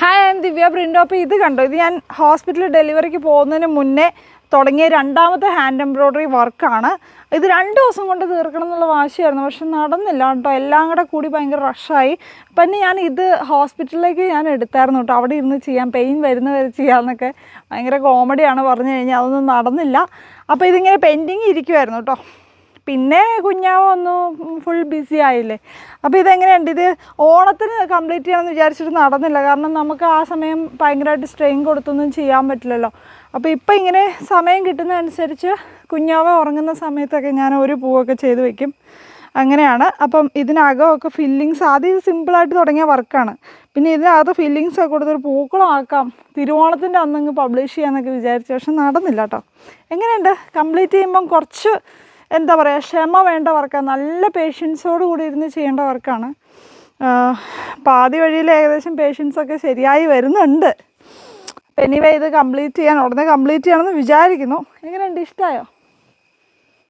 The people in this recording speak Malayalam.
ഹായ് ഐ എം ദിവ്യ പ്രിന്റോപ്പ് ഇത് കണ്ടോ? ഇത് ഞാൻ ഹോസ്പിറ്റലിൽ ഡെലിവറിക്ക് പോകുന്നതിന് മുന്നേ തുടങ്ങിയ രണ്ടാമത്തെ ഹാൻഡ് എംബ്രോയ്ഡറി വർക്കാണ് ഇത് രണ്ട് ദിവസം കൊണ്ട് തീർക്കണം എന്നുള്ള വാശിയായിരുന്നു. പക്ഷെ നടന്നില്ല കേട്ടോ. എല്ലാം കൂടെ കൂടി ഭയങ്കര റഷായി പിന്നെ ഞാൻ ഇത് ഹോസ്പിറ്റലിലേക്ക് ഞാൻ എടുത്തായിരുന്നു കേട്ടോ. അവിടെ ഇരുന്ന് ചെയ്യാം. പെയിൻ വരുന്ന വരെ ചെയ്യാമെന്നൊക്കെ ഭയങ്കര കോമഡിയാണ് പറഞ്ഞു കഴിഞ്ഞാൽ. അതൊന്നും നടന്നില്ല. അപ്പോൾ ഇതിങ്ങനെ പെൻഡിങ് ഇരിക്കുമായിരുന്നു കേട്ടോ. പിന്നെ കുഞ്ഞാവ് ഒന്ന് ഫുൾ ബിസി ആയില്ലേ. അപ്പോൾ ഇതെങ്ങനെയുണ്ട്? ഇത് ഓണത്തിന് കംപ്ലീറ്റ് ചെയ്യണമെന്ന് വിചാരിച്ചിട്ട് നടന്നില്ല. കാരണം നമുക്ക് ആ സമയം ഭയങ്കരമായിട്ട് സ്ട്രെയിൻ കൊടുത്തൊന്നും ചെയ്യാൻ പറ്റില്ലല്ലോ. അപ്പോൾ ഇപ്പം ഇങ്ങനെ സമയം കിട്ടുന്നതനുസരിച്ച് കുഞ്ഞാവ് ഉറങ്ങുന്ന സമയത്തൊക്കെ ഞാൻ ഒരു പൂവൊക്കെ ചെയ്ത് വെക്കും. അങ്ങനെയാണ്. അപ്പം ഇതിനകമൊക്കെ ഫില്ലിങ്സ് ആദ്യം സിമ്പിളായിട്ട് തുടങ്ങിയ വർക്കാണ് പിന്നെ ഇതിനകത്ത് ഫില്ലിങ്സ് ഒക്കെ കൊടുത്തൊരു പൂക്കളമാക്കാം. തിരുവോണത്തിന്റെ അന്നങ്ങ് പബ്ലിഷ് ചെയ്യാമെന്നൊക്കെ വിചാരിച്ചു. പക്ഷെ നടന്നില്ല കേട്ടോ എങ്ങനെയുണ്ട്? കംപ്ലീറ്റ് ചെയ്യുമ്പം കുറച്ച് എന്താ പറയുക ക്ഷമ വേണ്ട വർക്കാണ് നല്ല പേഷ്യൻസോട് കൂടി ഇരുന്ന് ചെയ്യേണ്ട വർക്കാണ് പാതി വഴിയിൽ ഏകദേശം പേഷ്യൻസൊക്കെ ശരിയായി വരുന്നുണ്ട്. എനിവേ ഇത് കംപ്ലീറ്റ് ചെയ്യാൻ ഉടനെ കംപ്ലീറ്റ് ചെയ്യണമെന്ന് വിചാരിക്കുന്നു. എങ്ങനെയുണ്ട് ഇഷ്ടമായോ